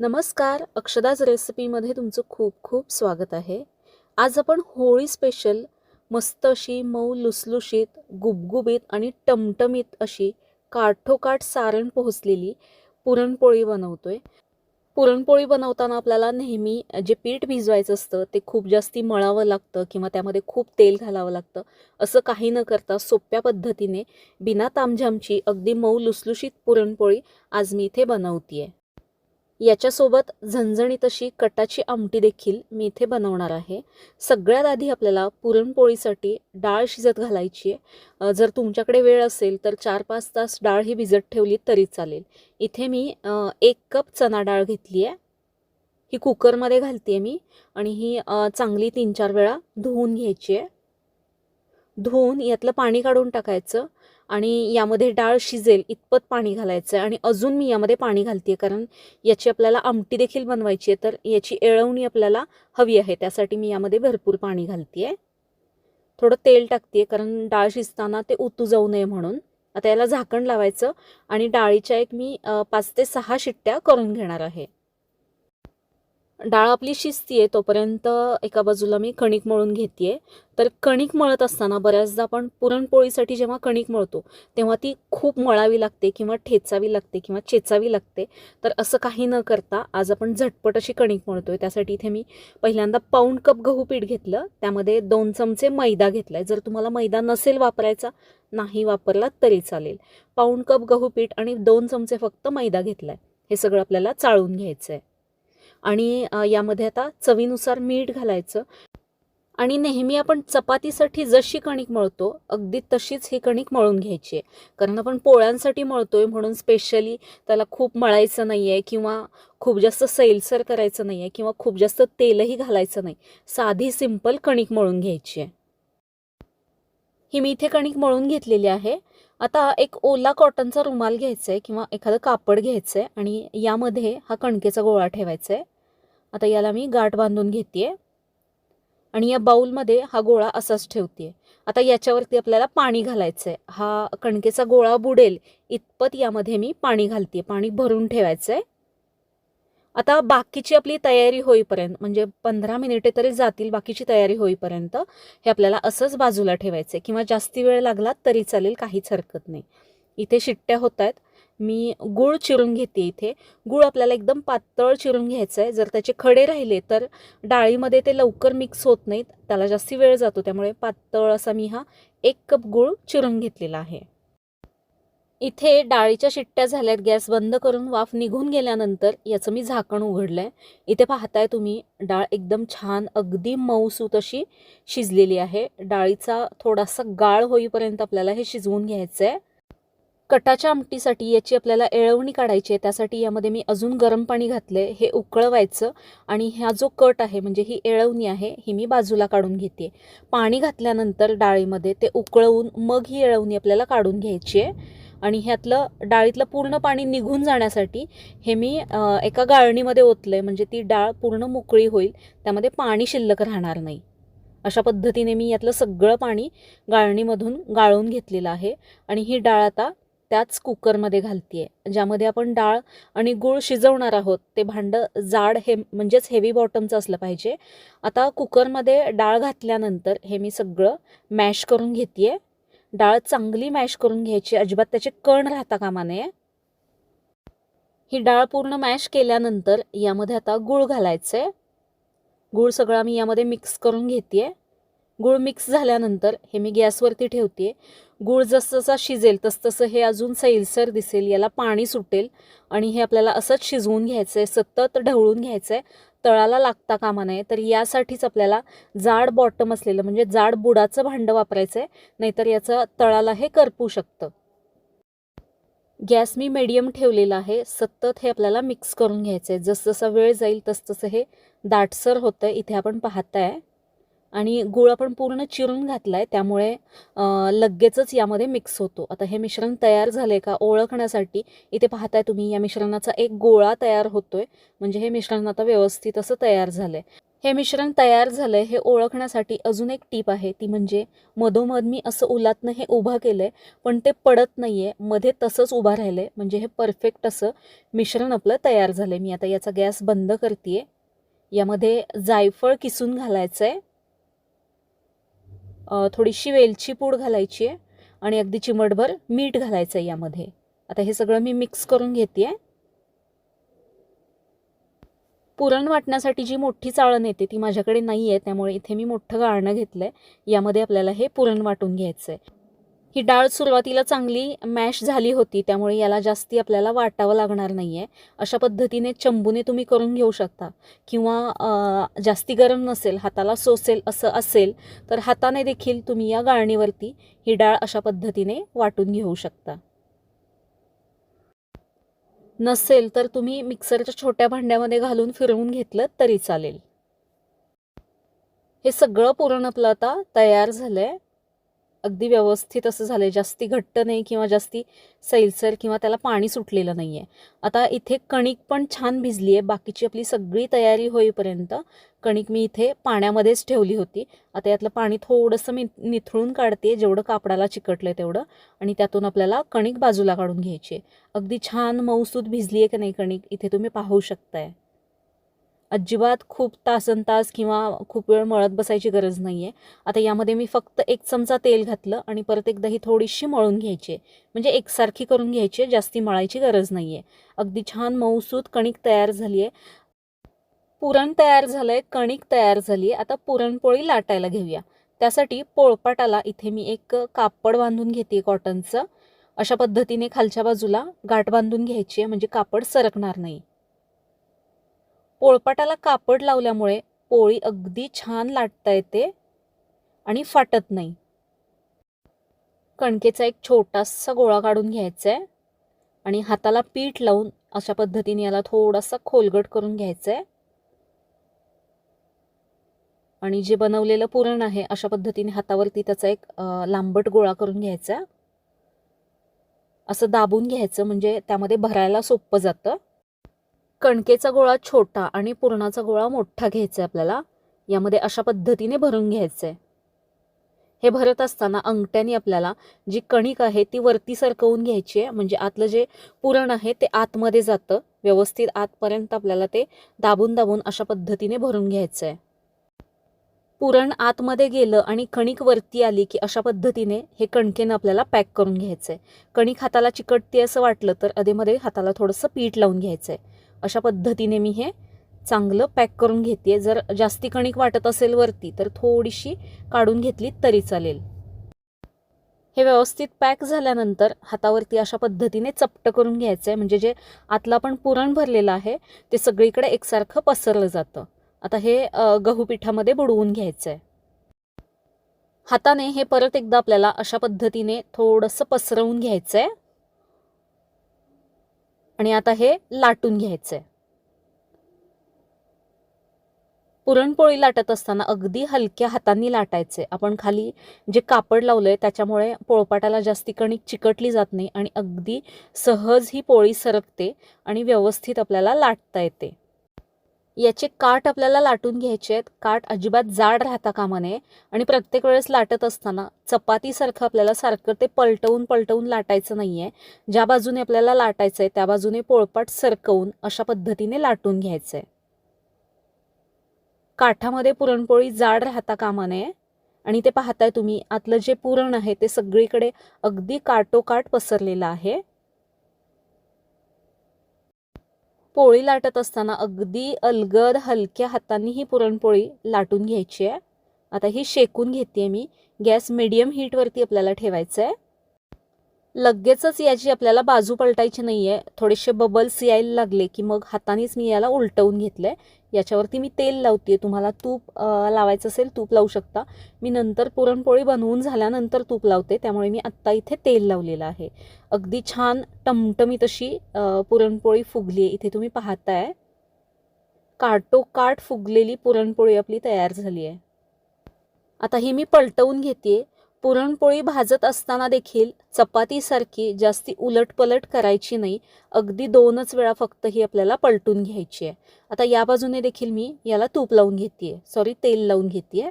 नमस्कार अक्षदाज रेसिपीमध्ये तुमचं खूप खूप स्वागत आहे. आज आपण होळी स्पेशल मस्त अशी मऊ लुसलुशीत गुबगुबीत आणि टमटमीत अशी काठोकाठ सारण पोहोचलेली पुरणपोळी बनवतोय. पुरणपोळी बनवताना आपल्याला नेहमी जे पीठ भिजवायचं असतं ते खूप जास्ती मळावं लागतं किंवा त्यामध्ये खूप तेल घालावं लागतं. असं काही न करता सोप्या पद्धतीने बिना तामझामची अगदी मऊ लुसलुशीत पुरणपोळी आज मी इथे बनवतीये. याच्यासोबत झणझणीत अशी कटाची आमटी देखील मी इथे बनवणार आहे. सगळ्यात आधी आपल्याला पुरणपोळीसाठी डाळ शिजत घालायची आहे. जर तुमच्याकडे वेळ असेल तर चार पाच तास डाळ ही भिजत ठेवली तरी चालेल. इथे मी एक कप चना डाळ घेतली आहे. ही कुकरमध्ये घालते आहे मी आणि ही चांगली तीन चार वेळा धुवून घ्यायची आहे. धुवून यातलं पाणी काढून टाकायचं. आणि यामध्ये डाळ शिजेल इतपत पाणी घालायचं आहे आणि अजून मी यामध्ये पाणी घालते कारण याची आपल्याला आमटी देखील बनवायची आहे तर याची एळवणी आपल्याला हवी आहे त्यासाठी मी यामध्ये भरपूर पाणी घालते आहे थोडं तेल टाकते कारण डाळ शिजताना ते उतू जाऊ नये म्हणून. आता याला झाकण लावायचं आणि डाळीच्या एक मी पाच ते सहा शिट्ट्या करून घेणार आहे. डाळ आपली शिजतीये तोपर्यंत एका बाजूला मी कणिक मळून घेते तर कणिक मळत असताना बऱ्याचदा आपण पुरणपोळीसाठी जेव्हा कणिक मळतो तेव्हा ती खूप मळावी लागते किंवा ठेचावी लागते किंवा चेचावी लागते. तर असं काही न करता आज आपण झटपट अशी कणिक मळतो आहे त्यासाठी इथे मी पहिल्यांदा पाऊण कप गहू पीठ घेतलं. त्यामध्ये दोन चमचे मैदा घेतला आहे जर तुम्हाला मैदा नसेल वापरायचा नाही वापरला तरी चालेल. पाऊण कप गहू पीठ आणि दोन चमचे फक्त मैदा घेतला आहे हे सगळं आपल्याला चाळून घ्यायचं आहे आणि यामध्ये आता चवीनुसार मीठ घालायचं. आणि नेहमी आपण चपातीसाठी जशी कणिक मळतो अगदी तशीच ही कणिक मळून घ्यायची आहे. कारण आपण पोळ्यांसाठी मळतोय म्हणून स्पेशली त्याला खूप मळायचं नाही आहे किंवा खूप जास्त सैलसर करायचं नाही आहे किंवा खूप जास्त तेलही घालायचं नाही. साधी सिंपल कणिक मळून घ्यायची आहे. ही मी इथे कणिक मळून घेतलेली आहे. आता एक ओला कॉटनचा रुमाल घ्यायचा आहे किंवा एखादं कापड घ्यायचं आहे आणि यामध्ये हा कणकेचा गोळा ठेवायचा आहे आता याला मी गाठ बांधून घेते आणि या बाऊलमध्ये हा गोळा असाच ठेवते आता याच्यावरती आपल्याला पाणी घालायचं आहे हा कणकेचा गोळा बुडेल इतपत यामध्ये मी पाणी घालते पाणी भरून ठेवायचं आहे आता बाकीची आपली तयारी होईपर्यंत म्हणजे पंधरा मिनिटे तरी जातील बाकीची तयारी होईपर्यंत हे आपल्याला असंच बाजूला ठेवायचं आहे किंवा जास्ती वेळ लागला तरी चालेल काहीच हरकत नाही. इथे शिट्ट्या होत आहेत मी गूळ चिरून घेते इथे. गूळ आपल्याला एकदम पातळ चिरून घ्यायचं आहे जर त्याचे खडे राहिले तर डाळीमध्ये ते लवकर मिक्स होत नाहीत. त्याला जास्ती वेळ जातो. त्यामुळे पातळ असा मी हा एक कप गूळ चिरून घेतलेला आहे. इथे डाळीच्या शिट्ट्या झाल्यात गॅस बंद करून वाफ निघून गेल्यानंतर याचं मी झाकण उघडलं आहे इथे पाहताय तुम्ही डाळ एकदम छान अगदी मऊसूत अशी शिजलेली आहे. डाळीचा थोडासा गाळ होईपर्यंत आपल्याला हे शिजवून घ्यायचं आहे कटाच्या आमटीसाठी याची आपल्याला एळवणी काढायची आहे. त्यासाठी यामध्ये मी अजून गरम पाणी घातलं आहे हे उकळवायचं आणि हा जो कट आहे म्हणजे ही एळवणी आहे ही मी बाजूला काढून घेते. पाणी घातल्यानंतर डाळीमध्ये ते उकळवून मग ही एळवणी आपल्याला काढून घ्यायची आहे. आणि ह्यातलं डाळीतलं पूर्ण पाणी निघून जाण्यासाठी हे मी एका गाळणीमध्ये ओतलं आहे म्हणजे ती डाळ पूर्ण मोकळी होईल त्यामध्ये पाणी शिल्लक राहणार नाही. अशा पद्धतीने मी यातलं सगळं पाणी गाळणीमधून गाळून घेतलेलं आहे. आणि ही डाळ आता त्याच कुकरमध्ये घालते आहे ज्यामध्ये आपण डाळ आणि गूळ शिजवणार आहोत ते भांडं जाड हे म्हणजेच हेवी बॉटमचं असलं पाहिजे. आता कुकरमध्ये डाळ घातल्यानंतर हे मी सगळं मॅश करून घेते आहे डाळ चांगली मॅश करून घ्यायची. अजिबात त्याचे कण राहता कामा नये. ही डाळ पूर्ण मॅश केल्यानंतर यामध्ये आता गूळ घालायचं आहे गूळ सगळा मी यामध्ये मिक्स करून घेते गूळ मिक्स झाल्यानंतर हे मी गॅसवरती ठेवते गूळ जसजसा शिजेल तसतसं हे अजून सैलसर दिसेल याला पाणी सुटेल आणि हे आपल्याला असंच शिजवून घ्यायचं आहे सतत ढवळून घ्यायचं आहे तळाला लागता कामा नये. तर यासाठीच आपल्याला जाड बॉटम असलेलं म्हणजे जाड बुडाचं भांडं वापरायचं आहे नाहीतर याचं तळाला हे करपू शकतं. गॅस मी मीडियम ठेवलेला आहे. सतत हे आपल्याला मिक्स करून घ्यायचं आहे जसजसा वेळ जाईल तसतसं हे दाटसर होतं इथे आपण पाहताय. आणि गूळ आपण पूर्ण चिरून घातला आहे त्यामुळे लगेचच यामध्ये मिक्स होतो. आता हे मिश्रण तयार झाले का ओळखण्यासाठी इथे पाहताय तुम्ही या मिश्रणाचा एक गोळा तयार होतोय. म्हणजे हे मिश्रण आता व्यवस्थित असं तयार झालंय. हे मिश्रण तयार झालं आहे हे ओळखण्यासाठी अजून एक टीप आहे ती म्हणजे मधोमध मी असं उलातनं हे उभं केलं आहे पण ते पडत नाही आहे मध्ये तसंच उभं राहिलं आहे म्हणजे हे परफेक्ट असं मिश्रण आपलं तयार झालं आहे मी आता याचा गॅस बंद करते यामध्ये जायफळ किसून घालायचं आहे थोडीशी वेलची पूड घालायची आहे आणि अगदी चिमटभर मीठ घालायचं आहे यामध्ये. आता हे सगळं मी मिक्स करून घेते आहे पुरण वाटण्यासाठी जी मोठी चाळण येते ती माझ्याकडे नाही आहे त्यामुळे इथे मी मोठं गाळणं घेतलं आहे यामध्ये आपल्याला हे पुरण वाटून घ्यायचं आहे ही डाळ सुरुवातीला चांगली मॅश झाली होती त्यामुळे याला जास्ती आपल्याला वाटावं लागणार नाही आहे अशा पद्धतीने चंबूने तुम्ही करून घेऊ शकता. किंवा जास्ती गरम नसेल हाताला सोसेल असं असेल तर हाताने देखील तुम्ही या गाळणीवरती ही डाळ अशा पद्धतीने वाटून घेऊ शकता. नसेल तर तुम्ही मिक्सरच्या छोट्या भांड्यामध्ये घालून फिरवून घेतलं तरी चालेल. हे सगळं पुरण आपलं आता तयार झालं आहे अगदी व्यवस्थित असं झालं आहे जास्ती घट्ट नाही किंवा जास्ती सैलसर किंवा त्याला पाणी सुटलेलं नाही आहे आता इथे कणिक पण छान भिजली आहे बाकीची आपली सगळी तयारी होईपर्यंत कणिक मी इथे पाण्यामध्येच ठेवली होती. आता यातलं पाणी थोडंसं मी निथळून काढते जेवढं कापडाला चिकटलं आहे तेवढं. आणि त्यातून आपल्याला कणिक बाजूला काढून घ्यायची आहे अगदी छान मऊसूद भिजली आहे की नाही कणिक? इथे तुम्ही पाहू शकताय. अजिबात खूप तासन तास किंवा खूप वेळ मळत बसायची गरज नाही आहे आता यामध्ये मी फक्त एक चमचा तेल घातलं आणि परत एकदा ही थोडीशी मळून घ्यायची आहे. म्हणजे एकसारखी करून घ्यायची आहे जास्ती मळायची गरज नाही आहे अगदी छान मऊसूत कणिक तयार झाली आहे. पुरण तयार झालं आहे कणिक तयार झाली आहे. आता पुरणपोळी लाटायला घेऊया. त्यासाठी पोळपाटाला इथे मी एक कापड बांधून घेते कॉटनचं. अशा पद्धतीने खालच्या बाजूला गाठ बांधून घ्यायची आहे म्हणजे कापड सरकणार नाही. पोळपाटाला कापड लावल्यामुळे पोळी अगदी छान लाटता येते आणि फाटत नाही. कणकेचा एक छोटासा गोळा काढून घ्यायचा आहे आणि हाताला पीठ लावून अशा पद्धतीने याला थोडासा खोलगट करून घ्यायचा आहे आणि जे बनवलेलं पुरण आहे अशा पद्धतीने हातावरती त्याचा एक लांबट गोळा करून घ्यायचा. असं दाबून घ्यायचं म्हणजे त्यामध्ये भरायला सोपं जातं. कणकेचा गोळा छोटा आणि पुरणाचा गोळा मोठा घ्यायचा आहे आपल्याला. यामध्ये अशा पद्धतीने भरून घ्यायचं आहे हे भरत असताना अंगठ्याने आपल्याला जी कणिक आहे ती वरती सरकवून घ्यायची आहे म्हणजे आतलं जे पुरण आहे ते आतमध्ये जातं. व्यवस्थित आतपर्यंत आपल्याला ते दाबून दाबून अशा पद्धतीने भरून घ्यायचं आहे पुरण आतमध्ये गेलं आणि कणिक वरती आली की अशा पद्धतीने हे कणकेनं आपल्याला पॅक करून घ्यायचं आहे कणिक हाताला चिकटते असं वाटलं तर अधेमध्ये हाताला थोडंसं पीठ लावून घ्यायचं आहे अशा पद्धतीने मी हे चांगलं पॅक करून घेते जर जास्ती कणिक वाटत असेल वरती तर थोडीशी काढून घेतली तरी चालेल. हे व्यवस्थित पॅक झाल्यानंतर हातावरती अशा पद्धतीने चपट करून घ्यायचं आहे म्हणजे जे आतला पण पुरण भरलेलं आहे ते सगळीकडे एकसारखं पसरलं जातं. आता हे गहू पिठामध्ये बुडवून घ्यायचं आहे हाताने हे परत एकदा आपल्याला अशा पद्धतीने थोडंसं पसरवून घ्यायचं आहे आणि आता हे लाटून घ्यायचं आहे पुरणपोळी लाटत असताना अगदी हलक्या हातांनी लाटायचे. आपण खाली जे कापड लावलंय त्याच्यामुळे पोळपाटाला जास्ती कणिक चिकटली जात नाही आणि अगदी सहज ही पोळी सरकते आणि व्यवस्थित आपल्याला लाटता येते. याचे काठ आपल्याला लाटून घ्यायचे आहेत. काठ अजिबात जाड राहता कामा नये. आणि प्रत्येक वेळेस लाटत असताना चपातीसारखं आपल्याला सारखं ते पलटवून पलटवून लाटायचं नाही आहे ज्या बाजूने आपल्याला लाटायचं आहे त्या बाजूने पोळपाट सरकवून अशा पद्धतीने लाटून घ्यायचं आहे काठामध्ये पुरणपोळी जाड राहता कामा नये. आणि ते पाहताय तुम्ही आतलं जे पुरण आहे ते सगळीकडे अगदी काटोकाट पसरलेलं आहे. पोळी लाटत असताना अगदी अलगद हलक्या हातांनी ही पुरणपोळी लाटून घ्यायची आहे. आता ही शेकून घेते मी. गॅस मिडियम हीटवरती आपल्याला ठेवायचं आहे लगेचच याची आपल्याला बाजू पलटायची नाही आहे थोडेसे बबल्स यायला लागले की मग हातानेच मी याला उलटवून घेतलं आहे याच्यावरती मी तेल लावते तुम्हाला तूप लावायचं असेल तूप लावू शकता. मी नंतर पुरणपोळी बनवून झाल्यानंतर तूप लावते. त्यामुळे मी आत्ता इथे तेल लावलेलं आहे. अगदी छान टमटमीत अशी पुरणपोळी फुगली आहे इथे तुम्ही पाहताय. काटोकाट फुगलेली पुरणपोळी आपली तयार झाली आहे आता ही मी पलटवून घेते पुरणपोळी भाजत असताना देखील चपातीसारखी जास्ती उलटपलट करायची नाही. अगदी दोनच वेळा फक्त ही आपल्याला पलटून घ्यायची आहे. आता या बाजूने देखील मी याला तूप लावून घेते सॉरी तेल लावून घेते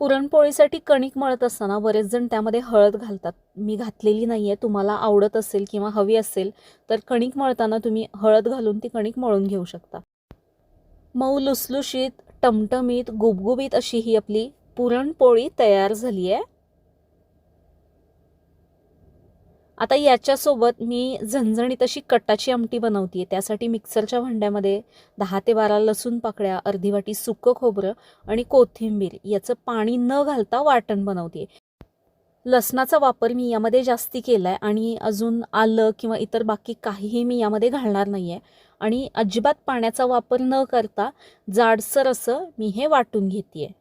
पुरणपोळीसाठी कणिक मळत असताना बरेच जण त्यामध्ये हळद घालतात. मी घातलेली नाही आहे तुम्हाला आवडत असेल किंवा हवी असेल तर कणिक मळताना तुम्ही हळद घालून ती कणिक मळून घेऊ शकता. मऊ लुसलुशीत टमटमीत गुबगुबीत अशी ही आपली पुरणपोळी तयार झाली आहे आता याच्यासोबत मी झणझणीत अशी कटाची आमटी बनवते त्यासाठी मिक्सरच्या भांड्यामध्ये दहा ते बारा लसूण पाकळ्या अर्धी वाटी सुकं खोबरं आणि कोथिंबीर याचं पाणी न घालता वाटण बनवते लसणाचा वापर मी यामध्ये जास्ती केला आहे आणि अजून आलं किंवा इतर बाकी काहीही मी यामध्ये घालणार नाही आहे आणि अजिबात पाण्याचा वापर न करता जाडसर असं मी हे वाटून घेते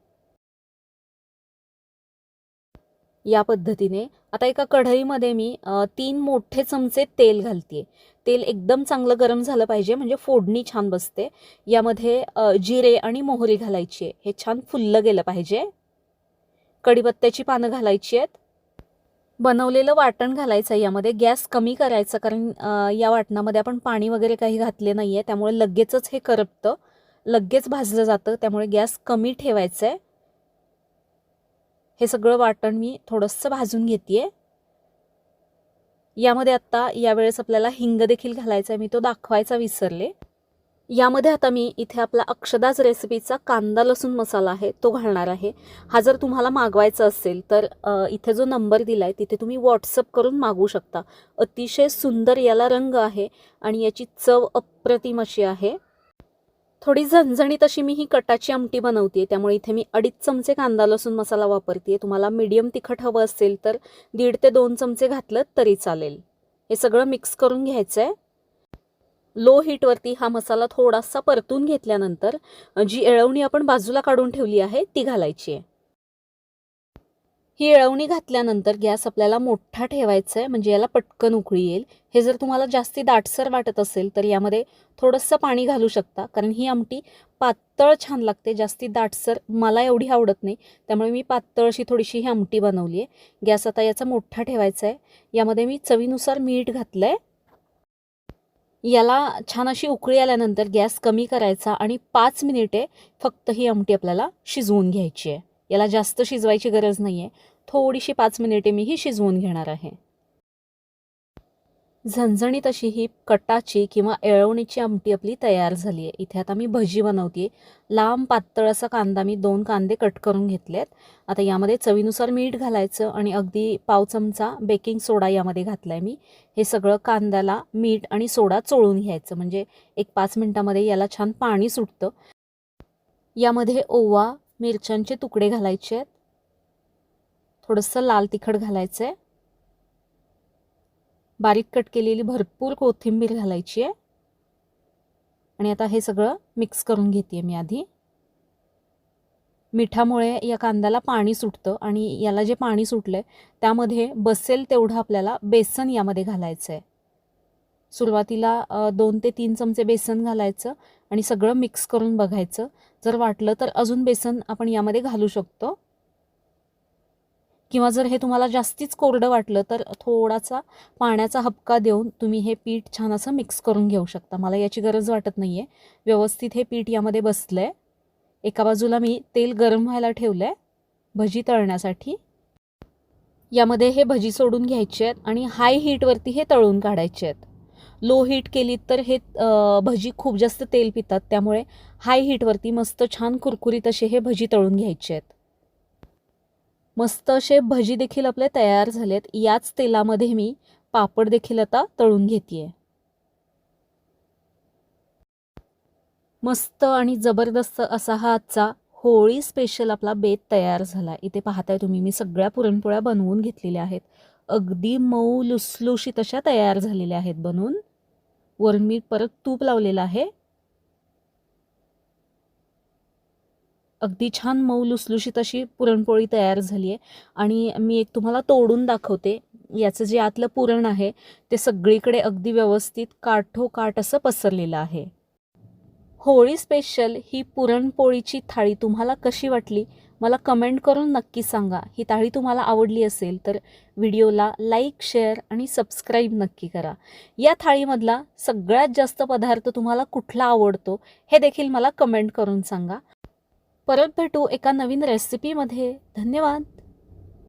या पद्धतीने. आता एका कढईमध्ये मी तीन मोठे चमचे तेल घालते तेल एकदम चांगलं गरम झालं पाहिजे म्हणजे फोडणी छान बसते. यामध्ये जिरे आणि मोहरी घालायची आहे. हे छान फुललं गेलं पाहिजे. कढीपत्त्याची पानं घालायची आहेत. बनवलेलं वाटण घालायचं आहे यामध्ये. गॅस कमी करायचा कारण या वाटणामध्ये आपण पाणी वगैरे काही घातले नाही आहे त्यामुळे लगेचच हे करपतं. लगेच भाजलं जातं त्यामुळे गॅस कमी ठेवायचं आहे. हे सगळं वाटण मी थोडंसं भाजून घेते यामध्ये आत्ता यावेळेस आपल्याला हिंग देखील घालायचा आहे मी तो दाखवायचा विसरले. यामध्ये आता मी इथे आपला अक्षदाज रेसिपीचा कांदा लसूण मसाला आहे तो घालणार आहे. हा जर तुम्हाला मागवायचा असेल तर इथे जो नंबर दिला आहे तिथे तुम्ही व्हॉट्सअप करून मागवू शकता. अतिशय सुंदर याला रंग आहे आणि याची चव अप्रतिम अशी आहे. थोडी झणझणीत अशी मी ही कटाची आमटी बनवते त्यामुळे इथे मी अडीच चमचे कांदा लसूण मसाला वापरते तुम्हाला मीडियम तिखट हवं असेल तर दीड ते दोन चमचे घातलं तरी चालेल. हे सगळं मिक्स करून घ्यायचं आहे लो हीटवरती हा मसाला थोडासा परतून घेतल्यानंतर जी एळवणी आपण बाजूला काढून ठेवली आहे ती घालायची आहे. ही येळवणी घातल्यानंतर गॅस आपल्याला मोठा ठेवायचा आहे म्हणजे याला पटकन उकळी येईल. हे जर तुम्हाला जास्ती दाटसर वाटत असेल तर यामध्ये थोडंसं पाणी घालू शकता कारण ही आमटी पातळ छान लागते जास्ती दाटसर मला एवढी आवडत नाही त्यामुळे मी पातळ अशी थोडीशी ही आमटी बनवली आहे. गॅस आता याचा मोठा ठेवायचा आहे. यामध्ये मी चवीनुसार मीठ घातलं आहे याला छान अशी उकळी आल्यानंतर गॅस कमी करायचा आणि पाच मिनिटे फक्त ही आमटी आपल्याला शिजवून घ्यायची आहे. याला जास्त शिजवायची गरज नाही आहे थोडीशी पाच मिनिटे मी ही शिजवून घेणार आहे. झणझणीत अशी ही कटाची किंवा एळवणीची आमटी आपली तयार झाली आहे इथे आता मी भजी बनवते लांब पातळ असा कांदा मी दोन कांदे कट करून घेतलेत. आता यामध्ये चवीनुसार मीठ घालायचं आणि अगदी पाव चमचा बेकिंग सोडा यामध्ये घातला आहे मी. हे सगळं कांद्याला मीठ आणि सोडा चोळून घ्यायचं. म्हणजे एक पाच मिनटामध्ये याला छान पाणी सुटतं. यामध्ये ओवा मिरच्यांचे तुकडे घालायचे आहेत. थोडंसं लाल तिखट घालायचं आहे बारीक कट केलेली भरपूर कोथिंबीर घालायची आहे. आणि आता हे सगळं मिक्स करून घेते मी आधी. मिठामुळे या कांद्याला पाणी सुटतं आणि याला जे पाणी सुटलं आहे त्यामध्ये बसेल तेवढं आपल्याला बेसन यामध्ये घालायचं आहे सुरुवातीला दोन ते तीन चमचे बेसन घालायचं आणि सगळं मिक्स करून बघायचं. जर वाटलं तर अजून बेसन आपण यामध्ये घालू शकतो. किंवा जर हे तुम्हाला जास्तीच कोरडं वाटलं तर थोडासा पाण्याचा हबका देऊन तुम्ही हे पीठ छान असं मिक्स करून घेऊ शकता. मला याची गरज वाटत नाही आहे व्यवस्थित हे पीठ यामध्ये बसलं आहे एका बाजूला मी तेल गरम व्हायला ठेवलं आहे भजी तळण्यासाठी. यामध्ये हे भजी सोडून घ्यायचे आहेत आणि हाय हीटवरती हे तळून काढायचे आहेत. लो हीट केलीत तर हे भजी खूप जास्त तेल पितात. त्यामुळे हाय हीटवरती मस्त छान कुरकुरीत असे हे भजी तळून घ्यायचे आहेत. मस्त असे भजी देखील आपले तयार झालेत. याच तेलामध्ये मी पापड देखील आता तळून घेते मस्त आणि जबरदस्त असा हा आजचा होळी स्पेशल आपला बेत तयार झाला. इथे पाहताय तुम्ही मी सगळ्या पुरणपोळ्या बनवून घेतलेल्या आहेत. अगदी मऊ लुसलुशीत अशा तयार झालेल्या आहेत बनवून वरून मी परत तूप लावलेलं आहे. अगदी छान मऊ लुसलुशीत अशी पुरणपोळी तयार झाली आहे. आणि मी एक तुम्हाला तोडून दाखवते. याचं जे आतलं पुरण आहे ते सगळीकडे अगदी व्यवस्थित काठोकाठ असं पसरलेलं आहे. होळी स्पेशल ही पुरणपोळीची थाळी तुम्हाला कशी वाटली? मला कमेंट करून नक्की सांगा. ही थाळी तुम्हाला आवडली असेल तर व्हिडिओला लाईक शेअर आणि सबस्क्राईब नक्की करा. या थाळीमधला सगळ्यात जास्त पदार्थ तुम्हाला कुठला आवडतो हे देखील मला कमेंट करून सांगा. परत भेटू एका नवीन रेसिपीमध्ये धन्यवाद!